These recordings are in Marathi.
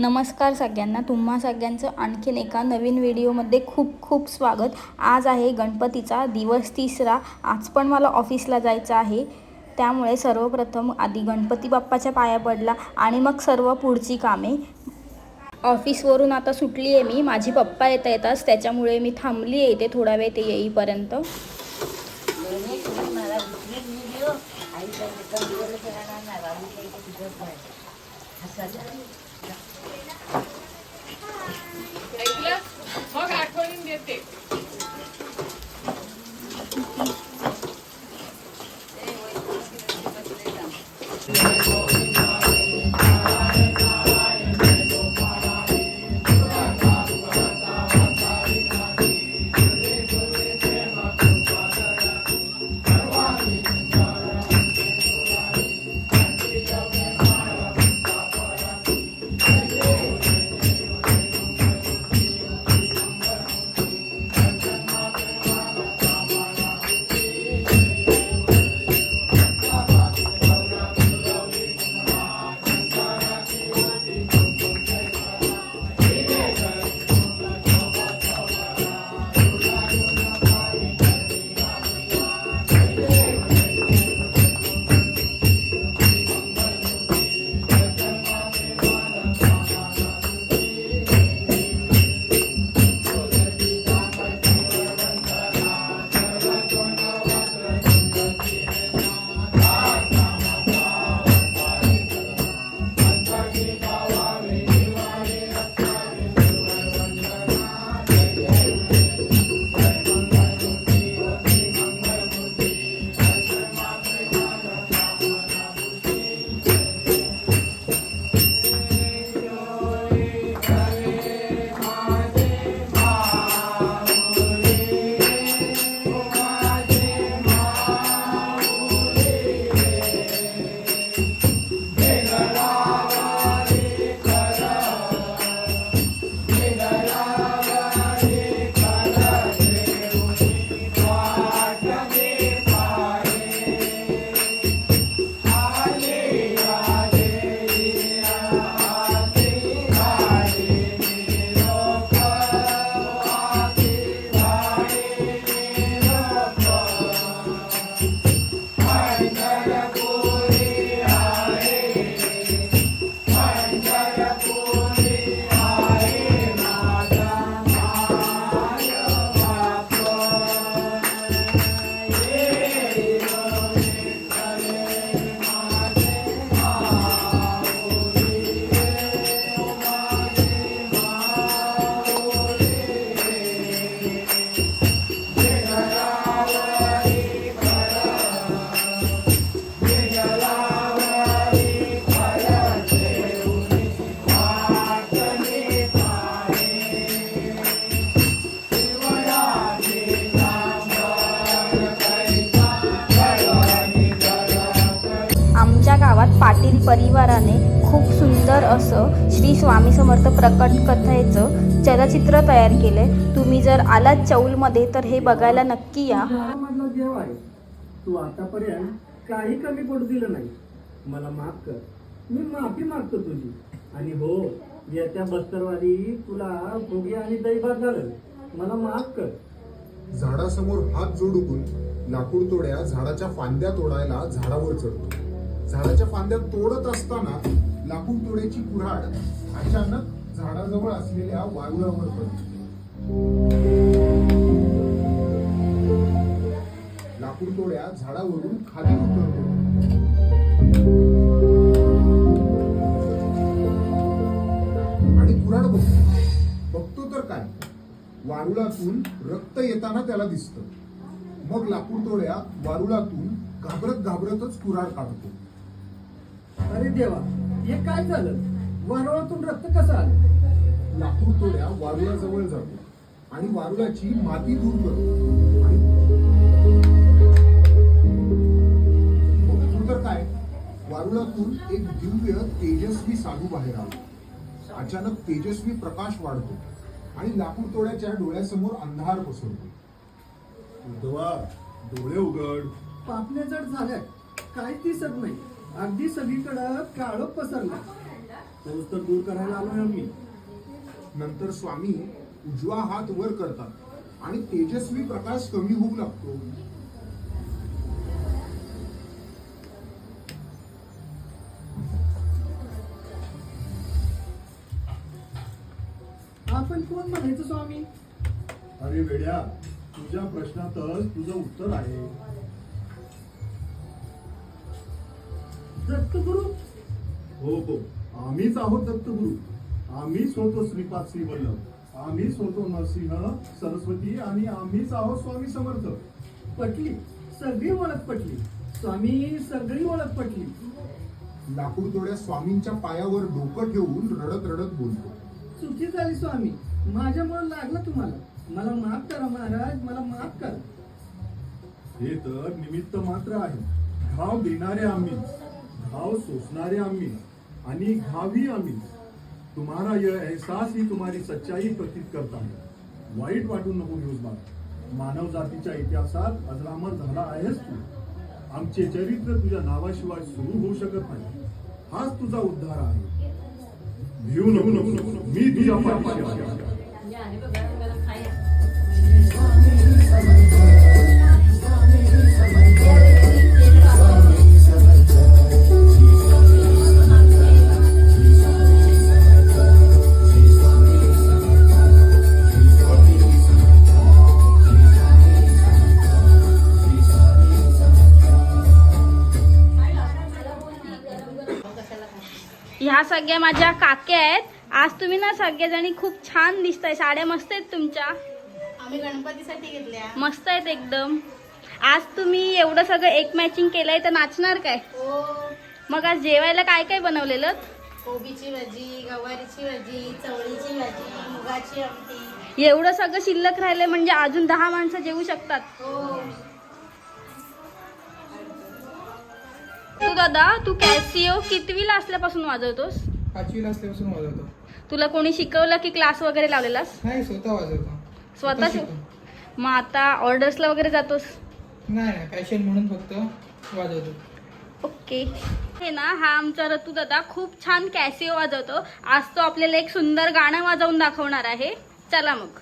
नमस्कार सगळ्यांना. तुम्हा सगळ्यांचं आणखीन एका नवीन व्हिडिओमध्ये खूप खूप स्वागत. आज आहे गणपतीचा दिवस तिसरा. आज पण मला ऑफिसला जायचं आहे. त्यामुळे सर्वप्रथम आधी गणपती बाप्पाच्या पाया पडला आणि मग सर्व पुढची कामे. ऑफिसवरून आता सुटली आहे मी. माझी पप्पा येता येताच त्याच्यामुळे मी थांबली आहे. इथे थोडा वेळ ते येईपर्यंत. て。परिवाराने खूप सुंदर असं श्री स्वामी समर्थ प्रकट कथेचं चलचित्र तयार केले तुम्ही जर आलात चौलमध्ये तर हे बघायला नक्की या. देव आहे. तू आतापर्यंत काही कमी पडू दिलं नाही. मला माफ कर. मी माफी मागतो तुझी. आणि हो येत्या बस्तरवारी तुला भोगी आणि दैभात झालं. मला माफ कर. झाडासमोर हात जोडून लाकूड तोड्या झाडाच्या फांद्या तोडायला झाडावर चढतो. झाडाच्या फांद्या तोडत असताना लाकूड तोड्याची कुऱ्हाड अचानक झाडाजवळ असलेल्या वारुळावर पडते लाकूड तोड्या झाडावरून खाली उतरतो आणि कुऱ्हाड बघतो. बघतो तर काय? वारुळातून रक्त येताना त्याला दिसतं. मग लाकूड तोड्या वारुळातून घाबरत घाबरतच कुऱ्हाड काढतो. अरे देवा हे काय झालं? वारुळातून रक्त कसं आलं? लाकूड तोड्या वारुळाजवळ जातो आणि वारुळाची माती दूर करतो. आणि बघतो तर काय? वारुळातून एक दिव्य तेजस्वी साधू बाहेर आला. अचानक तेजस्वी प्रकाश वाढतो आणि लाकूड तोड्याच्या डोळ्यासमोर अंधार पसरतो. उद्धवा डोळे उघड. पापण्या जड झाल्या काय दिसत नाही? अगदी सगळीकडं काळं पसरलं. तोच तर दूर करायला आलोय आम्ही. नंतर स्वामी उजवा हात वर करतात आणि तेजस्वी प्रकाश कमी होऊ लागतो. आपण कोण म्हणायचं स्वामी? अरे वेड्या तुझ्या प्रश्नातच तुझं उत्तर आहे. दत्तगुरु? हो हो. आम्हीच आहोत दत्तगुरु. आम्हीच होतो श्रीपाद श्री वल्लभ. आम्हीच होतो नरसिंह सरस्वती आणि आम्हीच आहोत स्वामी समर्थ. पटली. सगळी ओळख पटली. स्वामी सगळी ओळख पटली. लाकूड तोड्या स्वामींच्या पायावर डोकं ठेवून रडत रडत बोलतो. चुकी झाली स्वामी. माझ्यामुळे लागलं तुम्हाला. मला माफ करा महाराज मला माफ करा. हे तर निमित्त मात्र आहे. घाव देणारे आम्ही. घाव सोसणारे आम्ही आणि घावी आम्ही. तुम्हारा यह एहसास ही तुम्हारी सच्चाई प्रतीत करता है. वाईट वाटून नको घेऊस बाळा. मानव जातीच्या इतिहासात अजरामर झाला आहेस तू. आमचे चरित्र तुझ्या नावाशिवाय सुरू होऊ शकत नाही. हाच तुझा उद्धार आहे. भिऊ नको नको नको मी तुझ्या ह्या सगळ्या माझ्या काक्या आहेत. आज तुम्ही ना सगळ्याजणी खूप छान दिसताय. साड्या मस्त आहेत तुमच्या. आम्ही गणपतीसाठी घेतल्या. मस्त आहेत एकदम. आज तुम्ही एवढं सगळं एक मॅचिंग केलंय तर नाचणार काय? हो. मग आज जेवायला काय काय बनवलेलं? कोबीची भाजी गवारीची भाजी चवळीची भाजी मुगाची आमटी. एवढं सगळं शिल्लक राहिलंय म्हणजे अजून दहा माणसं जेवू शकतात. हो. तू दादा तू कॅसिओ कितवीला असल्यापासून वाजवतोस? पाचवीला असल्यापासून वाजवतो. तुला कोणी शिकवलं की क्लास वगैरे लावलेलास? नाही स्वतः वाजवतो. स्वतः शिकतो. मग आता ऑर्डर्सला वगैरे जातोस? नाही नाही पॅशन म्हणून फक्त वाजवतो. ओके. हे ना हा आमचा रतू दादा खूप छान कॅसिओ वाजवतो. आज तो आपल्याला एक सुंदर गाणं वाजवून दाखवणार आहे. चला मग.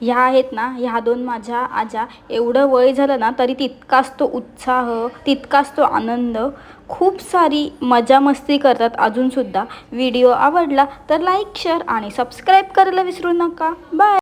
ह्या आहेत ना ह्या दोन माझ्या आजा एवढं वय झालं ना तरी तितकाच तो उत्साह तितकाच तो आनंद खूप सारी मजा मस्ती करतात अजूनसुद्धा व्हिडिओ आवडला तर लाईक शेअर आणि सबस्क्राईब करायला विसरू नका. बाय!